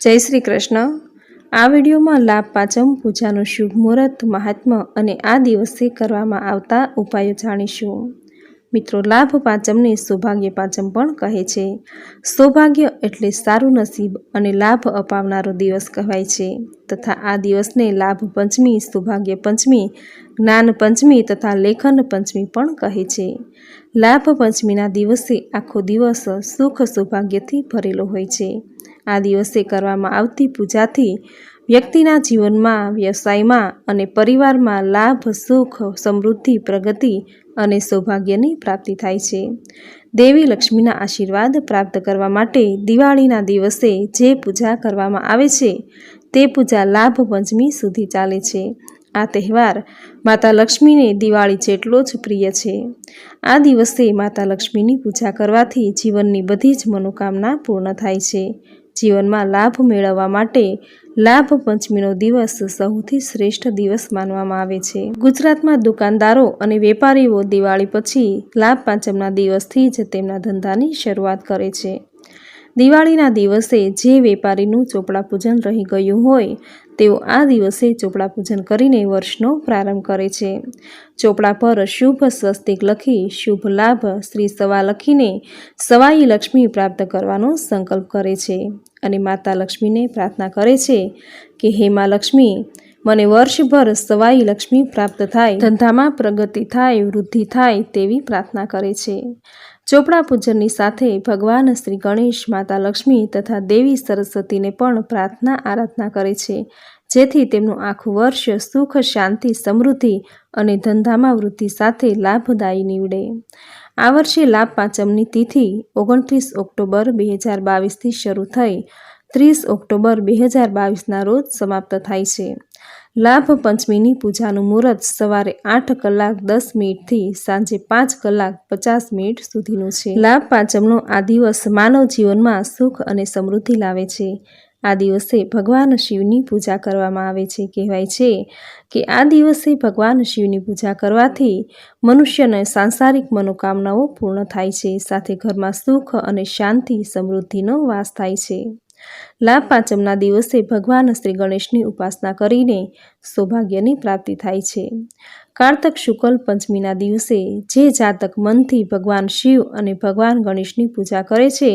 જય શ્રી કૃષ્ણ. આ વિડીયોમાં લાભ પાંચમ પૂજાનું શુભ મુહૂર્ત મહાત્મ્ય અને આ દિવસે કરવામાં આવતા ઉપાયો જાણીશું. મિત્રો, લાભ પાંચમને સૌભાગ્ય પાંચમ પણ કહે છે. સૌભાગ્ય એટલે સારું નસીબ અને લાભ અપાવનારો દિવસ કહેવાય છે. તથા આ દિવસને લાભ પંચમી, સૌભાગ્ય પંચમી, જ્ઞાન પંચમી તથા લેખન પંચમી પણ કહે છે. લાભ પંચમીના દિવસે આખો દિવસ સુખ સૌભાગ્યથી ભરેલો હોય છે. આ દિવસે કરવામાં આવતી પૂજાથી વ્યક્તિના જીવનમાં, વ્યવસાયમાં અને પરિવારમાં લાભ, સુખ, સમૃદ્ધિ, પ્રગતિ અને સૌભાગ્યની પ્રાપ્તિ થાય છે. દેવી લક્ષ્મીના આશીર્વાદ પ્રાપ્ત કરવા માટે દિવાળીના દિવસે જે પૂજા કરવામાં આવે છે, તે પૂજા લાભ પંચમી સુધી ચાલે છે. આ તહેવાર માતા લક્ષ્મીને દિવાળી જેટલો જ પ્રિય છે. આ દિવસે માતા લક્ષ્મીની પૂજા કરવાથી જીવનની બધી જ મનોકામના પૂર્ણ થાય છે. જીવનમાં લાભ મેળવવા માટે લાભ પંચમીનો દિવસ સૌથી શ્રેષ્ઠ દિવસ માનવામાં આવે છે. ગુજરાતમાં દુકાનદારો અને વેપારીઓ દિવાળી પછી લાભ પાંચમના દિવસથી જ તેમના ધંધાની શરૂઆત કરે છે. દિવાળીના દિવસે જે વેપારીનું ચોપડા પૂજન રહી ગયું હોય, તેઓ આ દિવસે ચોપડા પૂજન કરીને વર્ષનો પ્રારંભ કરે છે. ચોપડા પર શુભ સ્વસ્તિક લખી, શુભ લાભ, શ્રી સવા લખીને સવાઈ લક્ષ્મી પ્રાપ્ત કરવાનો સંકલ્પ કરે છે. અને માતા લક્ષ્મીને પ્રાર્થના કરે છે કે હે મા લક્ષ્મી, મને વર્ષભર સવાઈ લક્ષ્મી પ્રાપ્ત થાય, ધંધામાં પ્રગતિ થાય, વૃદ્ધિ થાય તેવી પ્રાર્થના કરે છે. ચોપડા પૂજનની સાથે ભગવાન શ્રી ગણેશ માતા લક્ષ્મી તથા દેવી સરસ્વતીને પણ પ્રાર્થના આરાધના કરે છે, જેથી તેમનું આખું વર્ષ સુખ, શાંતિ, સમૃદ્ધિ અને ધંધામાં વૃદ્ધિ સાથે લાભદાયી નીવડે. આ વર્ષે લાભ પાંચમની તિથિ ઓગણત્રીસ ઓક્ટોબર બે હજાર બાવીસથી શરૂ થઈ. ત્રીસ ઓક્ટોબર બે હજાર બાવીસના રોજ સમાપ્ત થાય છે. લાભ પંચમીની પૂજાનું મુહૂર્ત સવારે આઠ કલાક દસ મિનિટથી સાંજે પાંચ કલાક પચાસ મિનિટ સુધીનું છે. લાભ પાંચમનો આ દિવસ માનવ જીવનમાં સુખ અને સમૃદ્ધિ લાવે છે. આ દિવસે ભગવાન શિવની પૂજા કરવામાં આવે છે. કહેવાય છે કે આ દિવસે ભગવાન શિવની પૂજા કરવાથી મનુષ્યને સાંસારિક મનોકામનાઓ પૂર્ણ થાય છે. સાથે ઘરમાં સુખ અને શાંતિ, સમૃદ્ધિનો વાસ થાય છે. લાભ પાંચમના દિવસે ભગવાન શ્રી ગણેશની ઉપાસના કરીને સૌભાગ્યની પ્રાપ્તિ થાય છે. કારતક શુક્લ પંચમીના દિવસે જે જાતક મનથી ભગવાન શિવ અને ભગવાન ગણેશની પૂજા કરે છે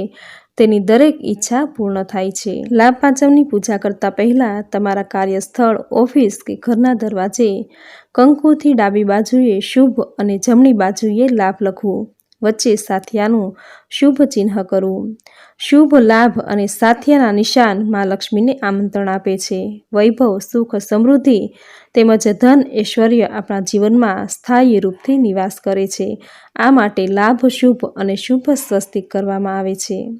તેની દરેક ઈચ્છા પૂર્ણ થાય છે. લાભ પાંચમની પૂજા કરતા પહેલા તમારા કાર્યસ્થળ, ઓફિસ કે ઘરના દરવાજે કંકુથી ડાબી બાજુએ શુભ અને જમણી બાજુએ લાભ લખવું. વચ્ચે સાથિયાનું શુભ ચિહ્ન કરવું. શુભ લાભ અને સાથિયાના નિશાન મા લક્ષ્મીને આમંત્રણ આપે છે. વૈભવ, સુખ, સમૃદ્ધિ તેમજ ધન, ઐશ્વર્ય આપણા જીવનમાં સ્થાયી રૂપથી નિવાસ કરે છે. આ માટે લાભ શુભ અને શુભ સ્વસ્તિક કરવામાં આવે છે.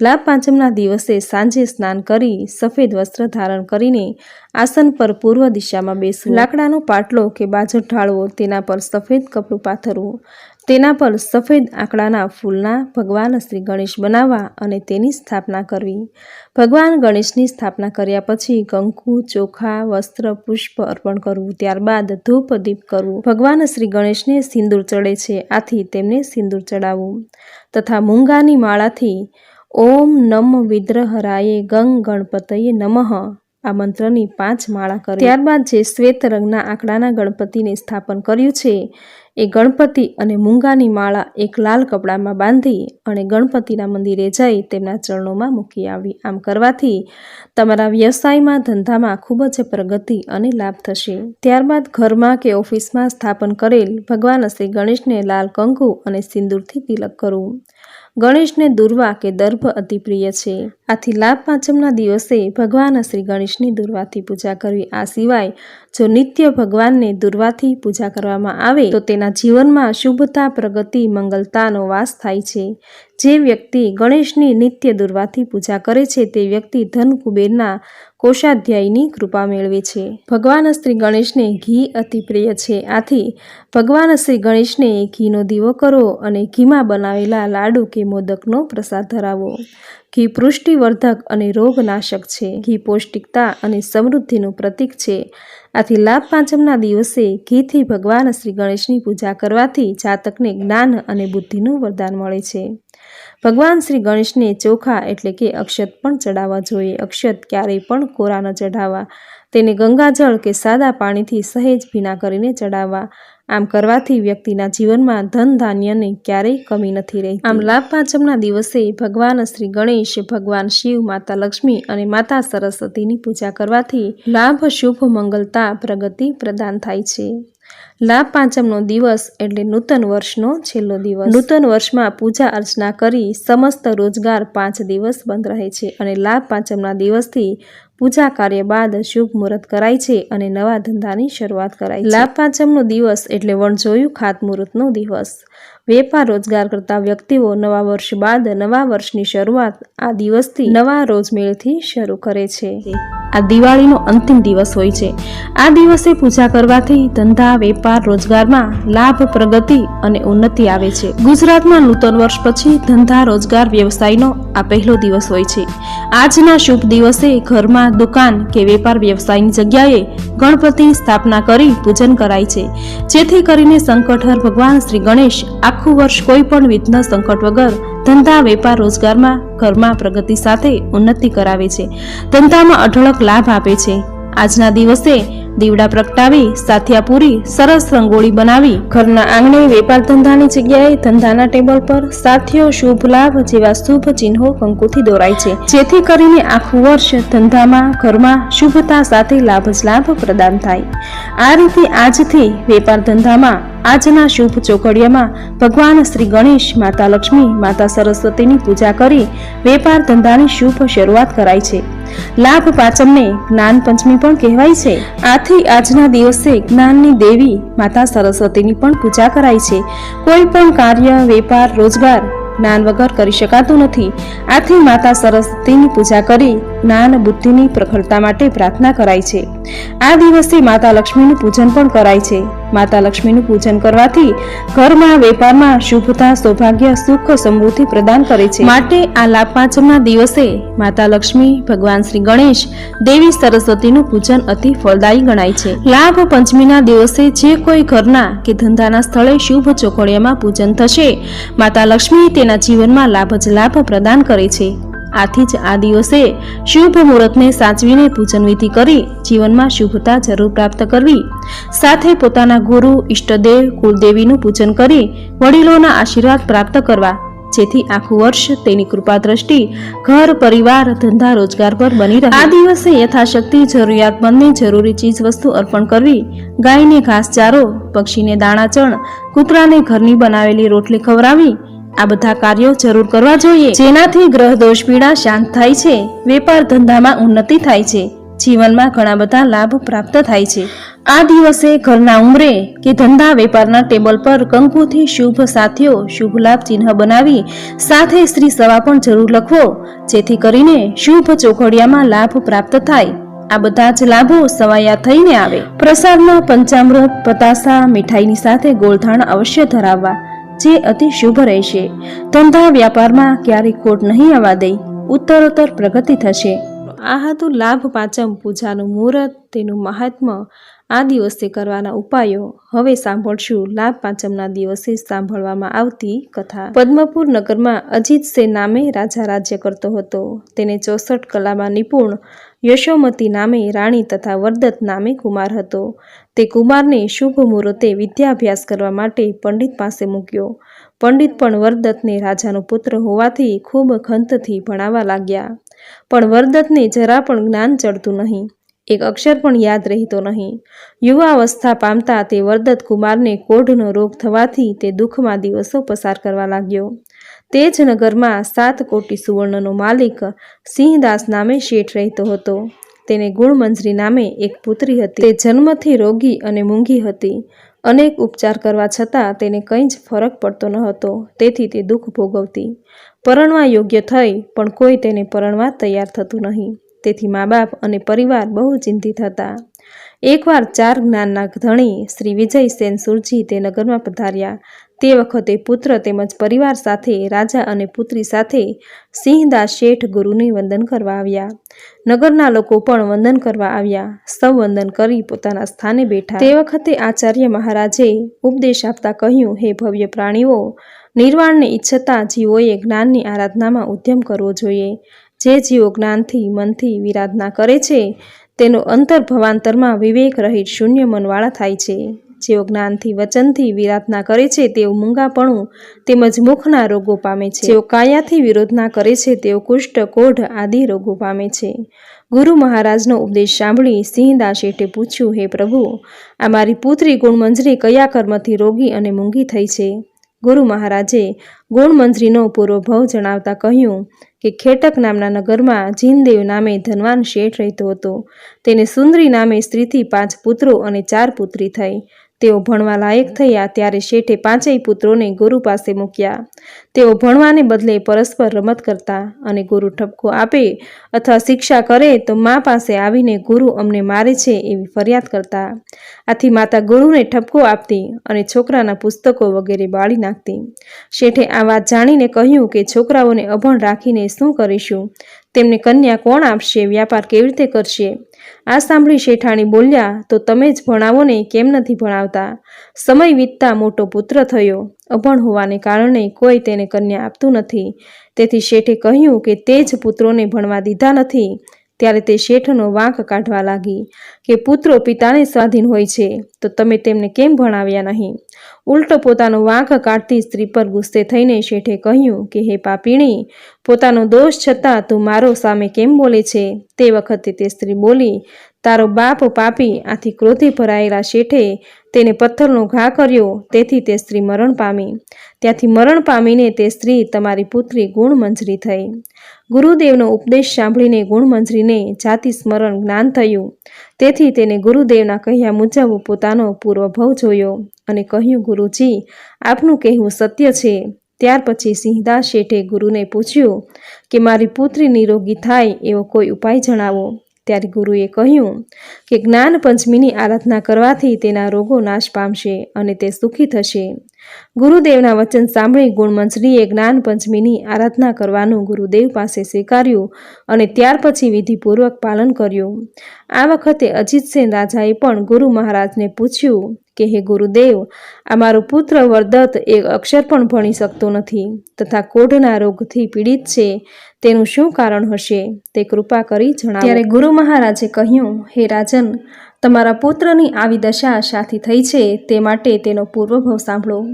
લાભ પાંચમના દિવસે સાંજે સ્નાન કરી સફેદ વસ્ત્ર ધારણ કરીને આસન પર પૂર્વ દિશામાં બેસવું. લાકડાનો પાટલો કે બાજર ઢાળવો તેના પર સફેદ કપડું પાથરવું. તેના પર સફેદ આંકડાના ફૂલના ભગવાન શ્રી ગણેશ બનાવવા અને તેની સ્થાપના કરવી. ભગવાન ગણેશની સ્થાપના કર્યા પછી કંકુ ચોખા, વસ્ત્ર, પુષ્પ અર્પણ કરવું, ત્યારબાદ ધૂપ, દીપ કરવું. ભગવાન શ્રી ગણેશને સિંદૂર ચડે છે, આથી તેમને સિંદૂર ચડાવવું તથા મૂંગાની માળાથી ઓમ નમ વિદ્રહરાયે ગંગ ગણપતયે નમઃ. આ મંત્રની પાંચ માળા કરી. ત્યારબાદ જે શ્વેત રંગના આંકડાના ગણપતિને સ્થાપન કર્યું છે, એ ગણપતિ અને મૂંગાની માળા એક લાલ કપડામાં બાંધી અને ગણપતિના મંદિરે જઈ તેમના ચરણોમાં મૂકી આવી. આમ કરવાથી તમારા વ્યવસાયમાં, ધંધામાં ખૂબ જ પ્રગતિ અને લાભ થશે. ત્યારબાદ ઘરમાં કે ઓફિસમાં સ્થાપન કરેલ ભગવાન શ્રી ગણેશને લાલ કંકુ અને સિંદૂરથી તિલક કરવું ગણેશને દુર્વા કે દર્ભ અતિ પ્રિય છે. આથી લાભ પાંચમના દિવસે ભગવાન શ્રી ગણેશની દુર્વાથી પૂજા કરવી. આ સિવાય જો નિત્ય ભગવાનને દુર્વાથી પૂજા કરવામાં આવે, તો તેના જીવનમાં શુભતા, પ્રગતિ, મંગલતાનો વાસ થાય છે. જે વ્યક્તિ ગણેશની નિત્ય દુર્વાથી પૂજા કરે છે, તે વ્યક્તિ ધન કુબેરના કોષાધ્યાયની કૃપા મેળવે છે. ભગવાન શ્રી ગણેશને ઘી અતિ પ્રિય છે. આથી ભગવાન શ્રી ગણેશને ઘીનો દીવો કરો અને ઘીમાં બનાવેલા લાડુ કે મોદકનો પ્રસાદ ધરાવો. ઘી પૃષ્ટિવર્ધક અને રોગનાશક છે. ઘી પૌષ્ટિકતા અને સમૃદ્ધિનું પ્રતીક છે. આથી લાભ પાંચમના દિવસે ઘીથી ભગવાન શ્રી ગણેશની પૂજા કરવાથી જાતકને જ્ઞાન અને બુદ્ધિનું વરદાન મળે છે. ભગવાન શ્રી ગણેશને ચોખા એટલે કે અક્ષત પણ ચડાવવા જોઈએ. અક્ષત ક્યારેય પણ કોરા ન ચઢાવવા. તેને ગંગાજળ કે સાદા પાણીથી સહેજ ભીના કરીને ચડાવવા. આમ કરવાથી વ્યક્તિના જીવનમાં ધન ધાન્યની ક્યારેય કમી નથી રહી આમ લાભ પાંચમના દિવસે ભગવાન શ્રી ગણેશ, ભગવાન શિવ, માતા લક્ષ્મી અને માતા સરસ્વતીની પૂજા કરવાથી લાભ, શુભ, મંગલતા, પ્રગતિ પ્રદાન થાય છે. લાભ પાંચમનો દિવસ એટલે નૂતન વર્ષનો છેલ્લો દિવસ. નૂતન વર્ષમાં પૂજા અર્ચના કરી સમસ્ત રોજગાર પાંચ દિવસ બંધ રહે છે અને લાભ પાંચમના દિવસથી પૂજા કાર્ય બાદ શુભ મુહૂર્ત કરાય છે અને નવા ધંધાની શરૂઆત કરાય લાભ પાંચમનો દિવસ એટલે વણજોયું ખાતમુહૂર્તનો દિવસ. વેપાર રોજગાર કરતા વ્યક્તિઓ નવા વર્ષ બાદ નવા વર્ષની શરૂઆત આ દિવસથી નવા રોજમેળથી શરૂ કરે છે. આ દિવાળીનો અંતિમ દિવસ હોય છે. આ દિવસે પૂજા કરવાથી ધંધા, વેપાર, રોજગારમાં લાભ, પ્રગતિ અને ઉન્નતિ આવે છે. ગુજરાતમાં નૂતન વર્ષ પછી ધંધા, રોજગાર, વ્યવસાયનો આ પહેલો દિવસ હોય છે. આજના શુભ દિવસે ઘરમાં દુકાન કે વેપાર વ્યવસાયની જગ્યાએ ગણપતિની સ્થાપના કરી પૂજન કરાય છે. જેથી કરીને સંકટહર ભગવાન શ્રી ગણેશ આખું વર્ષ કોઈ પણ વિઘ્ન સંકટ વગર ધંધા, વેપાર, રોજગારમાં ઘરમાં પ્રગતિ સાથે ઉન્નતિ કરાવે છે. ધંધામાં અઢળક લાભ આપે છે. આજના દિવસે દીવડા પ્રગટાવી સાથિયા પૂરી સરસ રંગોળી બનાવી. ઘરના આંગણે વેપાર ધંધાની જગ્યાએ ધંધાના ટેબલ પર સાથીઓ શુભ લાભ જેવા શુભ ચિહ્નો કંકુથી દોરાય છે. જેથી કરીને આખું વર્ષ ધંધામાં, ઘરમાં શુભતા સાથે લાભ જ લાભ પ્રદાન થાય. આ રીતે આજથી વેપાર ધંધામાં આજના શુભ ચોકડિયામાં ભગવાન શ્રી ગણેશ, માતા લક્ષ્મી, માતા સરસ્વતીની પૂજા કરી વેપાર ધંધાની શુભ શરૂઆત કરાય છે. લાભ પાંચમને જ્ઞાન પંચમી પણ કહેવાય છે. આથી આજના દિવસે જ્ઞાનની દેવી, માતા સરસ્વતીની પણ પૂજા કરાય છે. કોઈ પણ કાર્ય, વેપાર, રોજગાર, જ્ઞાન વગર કરી શકાતું નથી. આથી માતા સરસ્વતીની પૂજા કરી જ્ઞાન બુદ્ધિની પ્રખરતા માટે પ્રાર્થના કરાય છે. આ દિવસે માતા લક્ષ્મીનું પૂજન પણ કરાય છે. માતા લક્ષ્મીનું પૂજન કરવાથી ઘરમાં, વેપારમાં શુભતા, સૌભાગ્ય, સુખ, સમૃદ્ધિ પ્રદાન કરે છે. માટે આ લાભ પાંચમના દિવસે માતા લક્ષ્મી, ભગવાન શ્રી ગણેશ દેવી સરસ્વતીનું પૂજન અતિ ફળદાયી ગણાય છે. લાભ પંચમીના દિવસે જે કોઈ ઘરના કે ધંધાના સ્થળે શુભ ચોખડિયામાં પૂજન થશે, માતા લક્ષ્મી તેના જીવનમાં લાભ જ લાભ પ્રદાન કરે છે. આથી જ આ દિવસે શુભ મુહૂર્તને સાચવીને પૂજન વિધિ કરી જીવનમાં શુભતા જરૂર પ્રાપ્ત કરવી. સાથે પોતાના ગુરુ, ઈષ્ટદેવ, કુળદેવીનું પૂજન કરી વડીલોના આશીર્વાદ પ્રાપ્ત કરવા. જેથી આખું વર્ષ તેની કૃપા દ્રષ્ટિ ઘર, પરિવાર, ધંધા, રોજગાર પર બની રહે. આ દિવસે યથાશક્તિ જરૂરિયાતમંદને જરૂરી ચીજ વસ્તુ અર્પણ કરવી. ગાયને ઘાસચારો, પક્ષીને દાણાચણ, કૂતરાને ઘરની બનાવેલી રોટલી ખવડાવી આ બધા કાર્યો જરૂર કરવા જોઈએ. જેનાથી ગ્રહ દોષ પીડા શાંત થાય છે. વેપાર ધંધામાં ઉન્નતિ થાય છે. જીવનમાં ઘણા બધા લાભ પ્રાપ્ત થાય છે. આ દિવસે ઘરના ઉમરે કે ધંધા વેપારના ટેબલ પર કંકુથી શુભ સાથીઓ શુભ લાભ ચિહ્ન બનાવી સાથે શ્રી સવા પણ જરૂર લખવો. જેથી કરીને શુભ ચોખડિયામાં લાભ પ્રાપ્ત થાય. આ બધા જ લાભો સવાયા થઈને આવે. પ્રસાદમાં પંચામૃત, પતાસા, મીઠાઈની સાથે ગોળધાણ અવશ્ય ધરાવવા. જે અતિ શુભ રહેશે. ધંધા વ્યાપારમાં ક્યારેય ખોટ નહીં આવવા દઈ ઉત્તરોત્તર પ્રગતિ થશે. આ હતું લાભ પાંચમ પૂજાનું મુહૂર્ત, તેનું મહાત્મ્ય આ દિવસે કરવાના ઉપાયો. હવે સાંભળશું લાભ પાંચમના દિવસે સાંભળવામાં આવતી કથા. પદ્મપુર નગરમાં અજીત સે નામે રાજા રાજ્ય કરતો હતો. તેને ચોસઠ કલામાં નિપુણ યશોમતી નામે રાણી તથા વર્દત નામે કુમાર હતો. તે કુમારને શુભ મુહૂર્તે વિદ્યાભ્યાસ કરવા માટે પંડિત પાસે મૂક્યો. પંડિત પણ વર્દતને રાજાનો પુત્ર હોવાથી ખૂબ ખંતથી ભણાવવા લાગ્યા. પણ વર્દતને જરા પણ જ્ઞાન ચડતું નહીં. એક અક્ષર પણ યાદ રહેતો નહીં. યુવાવસ્થા પામતા તે વર્દત કુમારને કોઢનો રોગ થવાથી તે દુઃખમાં દિવસો પસાર કરવા લાગ્યો. તે જ નગરમાં સાત કોટી સુવર્ણનો માલિક સિંહદાસ નામે શેઠ રહેતો હતો. તેને ગુણમંજરી નામે એક પુત્રી હતી. તે જન્મથી રોગી અને મૂંગી હતી. અનેક ઉપચાર કરવા છતાં તેને કંઈ જ ફરક પડતો ન હતો. તેથી તે દુઃખ ભોગવતી. પરણવા યોગ્ય થઈ, પણ કોઈ તેને પરણવા તૈયાર થતું નહીં. તેથી મા બાપ અને પરિવાર બહુ ચિંતિત હતા. એકવાર ચાર જ્ઞાનના ધણી શ્રી વિજય સેન સુરજી તે નગરમાં પધાર્યા. તે વખતે પુત્ર તેમજ પરિવાર સાથે, રાજા અને પુત્રી સાથે સિંહદાસ શેઠ ગુરુને વંદન કરવા આવ્યા. નગરના લોકો પણ વંદન કરવા આવ્યા. સૌ વંદન કરી પોતાના સ્થાને બેઠા. તે વખતે આચાર્ય મહારાજે ઉપદેશ આપતા કહ્યું, હે ભવ્ય પ્રાણીઓ, નિર્વાણને ઈચ્છતા જીવોએ જ્ઞાનની આરાધનામાં ઉદ્યમ કરવો જોઈએ. જે જીવો જ્ઞાનથી, મનથી વિરાધના કરે છે, તેનો અંતર ભવાંતરમાં વિવેક રહિત શૂન્ય મનવાળા થાય છે. જેઓ જ્ઞાનથી વચનથી વિરાધના કરે છે તેઓ મૂંગાપણું તેમજ મુખના રોગો પામે છે. જેઓ કાયાથી વિરોધના કરે છે તેઓ કુષ્ઠ કોઢ આદિ રોગો પામે છે. ગુરુ મહારાજનો ઉપદેશ સાંભળી સિંહદાસ શેઠે પૂછ્યું, હે પ્રભુ, આ મારી પુત્રી ગુણમંજરી કયા કર્મથી રોગી અને મૂંગી થઈ છે? ગુરુ મહારાજે ગુણમંજરીનો પૂર્વ ભવ જણાવતા કહ્યું કે, ખેટક નામના નગરમાં જીનદેવ નામે ધનવાન શેઠ રહેતો હતો. તેને સુંદરી નામે સ્ત્રીથી પાંચ પુત્રો અને ચાર પુત્રી થઈ. તેઓ ભણવા લાયક થયા ત્યારે શેઠે પાંચેય પુત્રોને ગુરુ પાસે મૂક્યા. તેઓ ભણવાને બદલે પરસ્પર રમત કરતા અને ગુરુ ઠપકો આપે અથવા શિક્ષા કરે તો મા પાસે આવીને ગુરુ અમને મારે છે એવી ફરિયાદ કરતા. આથી માતા ગુરુને ઠપકો આપતી અને છોકરાના પુસ્તકો વગેરે બાળી નાખતી. શેઠે આ વાત જાણીને કહ્યું કે છોકરાઓને અભણ રાખીને શું કરીશું? તેમને કન્યા કોણ આપશે? વ્યાપાર કેવી રીતે કરશે? આ સાંભળી શેઠાણી બોલ્યા, તો તમે જ ભણાવો ને કેમ નથી ભણાવતા? સમય વીતતા મોટો પુત્ર થયો. અભણ હોવાને કારણે કોઈ તેને કન્યા આપતું નથી. તેથી શેઠે કહ્યું કે તે જ પુત્રોને ભણવા દીધા નથી. ત્યારે તે શેઠનો વાંક કાઢવા લાગી કે પુત્રો પિતાને સ્વાધીન હોય છે, તો તમે તેમને કેમ ભણાવ્યા નહીં? ઉલટો પોતાનો વાંક કાઢતી સ્ત્રી પર ગુસ્સે થઈને શેઠે કહ્યું કે, હે પાપીણી, પોતાનો દોષ છતાં તું મારો સામે કેમ બોલે છે? તે વખતે તે સ્ત્રી બોલી, તારો બાપ પાપી આથી ક્રોધે ભરાયેલા શેઠે તેને પથ્થરનો ઘા કર્યો, તેથી તે સ્ત્રી મરણ પામી. ત્યાંથી મરણ પામીને તે સ્ત્રી તમારી પુત્રી ગુણમંજરી થઈ. ગુરુદેવનો ઉપદેશ સાંભળીને ગુણમંજરીને જાતિ સ્મરણ જ્ઞાન થયું. તેથી તેને ગુરુદેવના કહ્યા મુજબ પોતાનો પૂર્વભવ જોયો અને કહ્યું, ગુરુજી, આપનું કહેવું સત્ય છે. ત્યાર પછી સિંહદાસ શેઠે ગુરુને પૂછ્યું કે, મારી પુત્રી નિરોગી થાય એવો કોઈ ઉપાય જણાવો. ત્યારે ગુરુએ કહ્યું કે જ્ઞાન પંચમીની આરાધના કરવાથી તેના રોગો નાશ પામશે અને તે સુખી થશે. ગુરુદેવના વચન સાંભળી ગુણમંજરીએ જ્ઞાન પંચમીની આરાધના કરવાનું ગુરુદેવ પાસે સ્વીકાર્યું અને ત્યાર પછી વિધિપૂર્વક પાલન કર્યું. આ વખતે અજીતસેન રાજાએ પણ ગુરુ મહારાજને પૂછ્યું કે, હે ગુરુદેવ, આ મારો પુત્ર વરદત્ત એક અક્ષર પણ ભણી શકતો નથી તથા કોઢના રોગથી પીડિત છે. તેનું શું કારણ હશે તે કૃપા કરી જણાવો. ત્યારે ગુરુ મહારાજે કહ્યું, હે રાજન, તમારા પુત્રની આવી દશા સાથી થઈ છે, તે માટે તેનો પૂર્વભવ સાંભળો.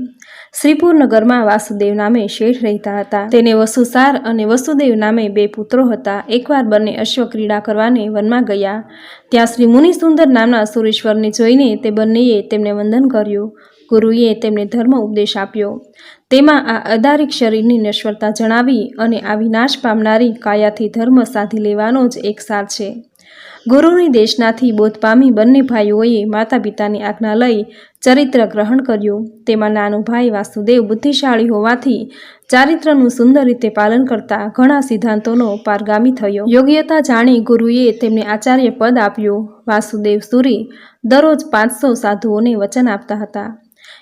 શ્રીપુર નગરમાં વાસુદેવ નામે શેઠ રહેતા હતા. તેને વસુસાર અને વસુદેવ નામે બે પુત્રો હતા. એકવાર બંને અશ્વ ક્રીડા કરવાને વનમાં ગયા. ત્યાં શ્રી મુનિસુંદર નામના સુરેશ્વરને જોઈને તે બંનેએ તેમને વંદન કર્યું. ગુરુએ તેમને ધર્મ ઉપદેશ આપ્યો. તેમાં આ અદારિક શરીરની નશ્વરતા જણાવી અને આ વિનાશ પામનારી કાયાથી ધર્મ સાધી લેવાનો જ એક સાર છે. ગુરુની દેશનાથી બોધ પામી બંને ભાઈઓએ માતા પિતાની આજ્ઞા લઈ ચરિત્ર ગ્રહણ કર્યું. તેમાં નાનો ભાઈ વાસુદેવ બુદ્ધિશાળી હોવાથી ચારિત્રનું સુંદર રીતે પાલન કરતા ઘણા સિદ્ધાંતોનો પારગામી થયો. યોગ્યતા જાણી ગુરુએ તેમને આચાર્ય પદ આપ્યું. વાસુદેવ સુરી દરરોજ પાંચસો સાધુઓને વચન આપતા હતા.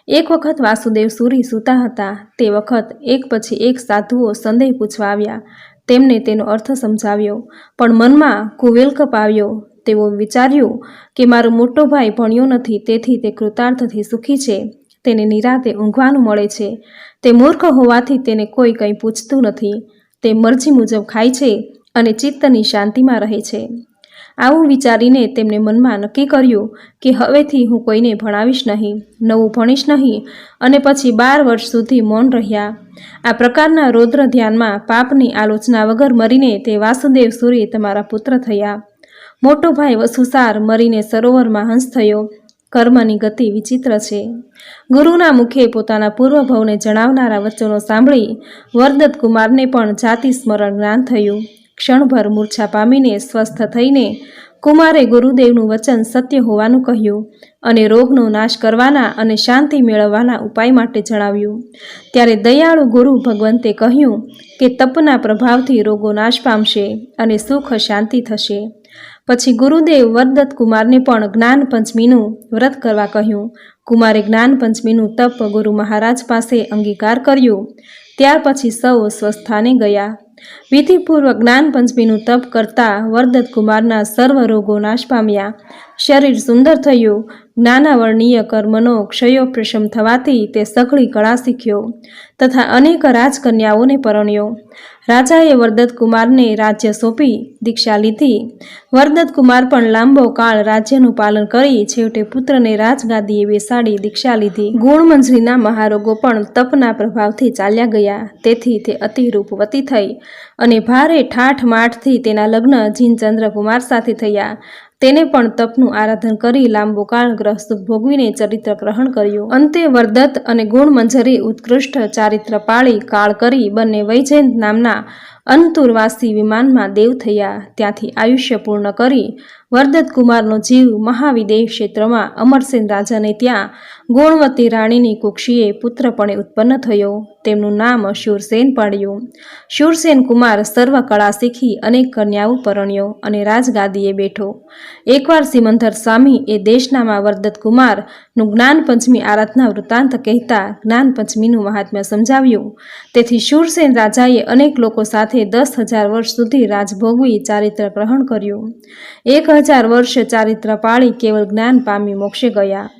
એક વખત વાસુદેવ સુરી સૂતા હતા. તે વખત એક પછી એક સાધુઓ સંદેહ પૂછવા આવ્યા. તેમને તેનો અર્થ સમજાવ્યો. પણ મનમાં કુવેલકપ આવ્યો. તેઓ વિચાર્યું કે મારો મોટો ભાઈ ભણ્યો નથી, તેથી તે કૃતાર્થથી સુખી છે. તેને નિરાતે ઊંઘવાનું મળે છે. તે મૂર્ખ હોવાથી તેને કોઈ કંઈ પૂછતું નથી. તે મરજી મુજબ ખાય છે અને ચિત્તની શાંતિમાં રહે છે. આવું વિચારીને તેમણે મનમાં નક્કી કર્યું કે હવેથી હું કોઈને ભણાવીશ નહીં, નવું ભણીશ નહીં અને પછી બાર વર્ષ સુધી મૌન રહ્યા. આ પ્રકારના રૌદ્ર ધ્યાનમાં પાપની આલોચના વગર મરીને તે વાસુદેવ સૂર્ય તમારા પુત્ર થયા. મોટો ભાઈ વસુસાર મરીને સરોવરમાં હંસ થયો. કર્મની ગતિ વિચિત્ર છે. ગુરુના મુખે પોતાના પૂર્વભવને જણાવનારા વચનો સાંભળી વરદત્ત કુમારને પણ જાતિ સ્મરણ જ્ઞાન થયું. ક્ષણભર મૂર્છા પામીને સ્વસ્થ થઈને કુમારે ગુરુદેવનું વચન સત્ય હોવાનું કહ્યું અને રોગનો નાશ કરવાના અને શાંતિ મેળવવાના ઉપાય માટે જણાવ્યું. ત્યારે દયાળુ ગુરુ ભગવંતે કહ્યું કે તપના પ્રભાવથી રોગો નાશ પામશે અને સુખ શાંતિ થશે. પછી ગુરુદેવ વરદત્ત કુમારને પણ જ્ઞાન પંચમીનું વ્રત કરવા કહ્યું. કુમારે જ્ઞાન પંચમીનું તપ ગુરુ મહારાજ પાસે અંગીકાર કર્યું. ત્યાર પછી સૌ સ્વસ્થાને ગયા. વિધિપૂર્વક જ્ઞાન પંચમીનું તપ કરતા વરદત્ત કુમારના સર્વ રોગો નાશ પામ્યા. શરીર સુંદર થયું. જ્ઞાનાવર્ણીય કર્મનો ક્ષયોપ્રશમ થવાથી તે સઘળી કળા શીખ્યો તથા અનેક રાજકન્યાઓને પરણ્યો. રાજાએ વરદત્તકુમારને રાજ્ય સોંપી, દીક્ષા લીધી. વરદત્તકુમાર પણ લાંબો કાળ રાજ્યનું પાલન કરી છેવટે પુત્રને રાજગાદીએ બેસાડી દીક્ષા લીધી. ગુણમંજરીના મહારોગો પણ તપના પ્રભાવથી ચાલ્યા ગયા. તેથી તે અતિ રૂપવતી થઈ અને ભારે ઠાઠ માઠથી તેના લગ્ન જીનચંદ્રકુમાર સાથે થયા. તેને પણ તપનું આરાધન કરી લાંબો કાળ ગ્રહ સુખ ભોગવીને ચરિત્ર ગ્રહણ કર્યું. અંતે વરદત્ત અને ગુણમંજરી ઉત્કૃષ્ટ ચારિત્ર પાળી કાળ કરી બંને વૈજયંત નામના અંતુરવાસી વિમાનમાં દેવ થયા. ત્યાંથી આયુષ્ય પૂર્ણ કરી વરદત્ત કુમારનો જીવ મહાવિદેહ ક્ષેત્રમાં અમરસેન રાજાને ત્યાં ગુણવતી રાણીની કુક્ષીએ પુત્રપણે ઉત્પન્ન થયો. તેમનું નામ શૂરસેન પાડ્યું. શૂરસેન કુમાર સર્વ કળા શીખી અનેક કન્યાઓ પરણ્યો અને રાજગાદીએ બેઠો. એકવાર સિમંદર સ્વામી એ દેશનામાં વરદત્ત કુમારનું જ્ઞાન પંચમી આરાધના વૃત્તાંત કહેતા જ્ઞાન પંચમીનું મહાત્મ્ય સમજાવ્યું. તેથી શૂરસેન રાજાએ અનેક લોકો સાથે દસ હજાર વર્ષ સુધી રાજ ભોગવી ચારિત્ર ગ્રહણ કર્યું. એક હજાર વર્ષ ચારિત્ર પાળી કેવળ જ્ઞાન પામી મોક્ષે ગયા.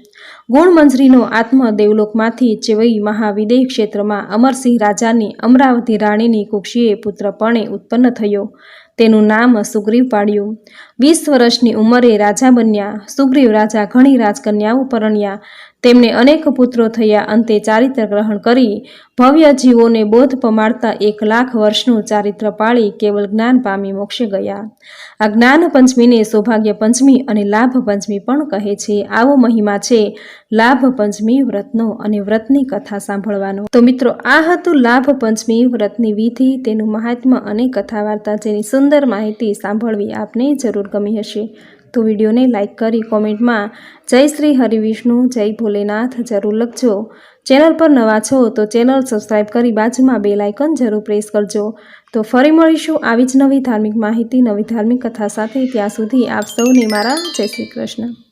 ગુણમંજરીનો આત્મ દેવલોકમાંથી ચેવઈ મહાવિદેહ ક્ષેત્રમાં અમરસિંહ રાજાની અમરાવતી રાણીની કુક્ષીએ પુત્રપણે ઉત્પન્ન થયો. તેનું નામ સુગ્રીવ પાડ્યું. વીસ વર્ષની ઉંમરે રાજા બન્યા, સુગ્રીવ રાજા ઘણી રાજકન્યાઓ પરણ્યા તેમને અનેક પુત્રો થયા, અંતે ચારિત્ર ગ્રહણ કરી. ભવ્ય જીવોને બોધ પમાડતા એક લાખ વર્ષનું ચારિત્ર પાળી કેવળ જ્ઞાન પામી મોક્ષે ગયા. આ જ્ઞાન પંચમીને સૌભાગ્ય પંચમી અને લાભ પંચમી પણ કહે છે. આવો મહિમા છે, લાભ પંચમી વ્રતનો અને વ્રતની કથા સાંભળવાનો. તો મિત્રો, આ હતું લાભ પંચમી વ્રતની વિધિ. તેનું મહાત્મ્ય અને કથા વાર્તા જેની સુંદર માહિતી સાંભળવી આપને જરૂર ગમી હશે, તો વિડીયોને લાઇક કરી કોમેન્ટમાં જય શ્રી હરિવિષ્ણુ જય ભોલેનાથ જરૂર લખજો. ચેનલ પર નવા છો તો ચેનલ સબસ્ક્રાઈબ કરી બાજુમાં બે લાઇકન જરૂર પ્રેસ કરજો. તો ફરી મળીશું આવી જ નવી ધાર્મિક માહિતી, નવી ધાર્મિક કથા સાથે. ત્યાં સુધી આપ સૌને મારા જય શ્રી કૃષ્ણ.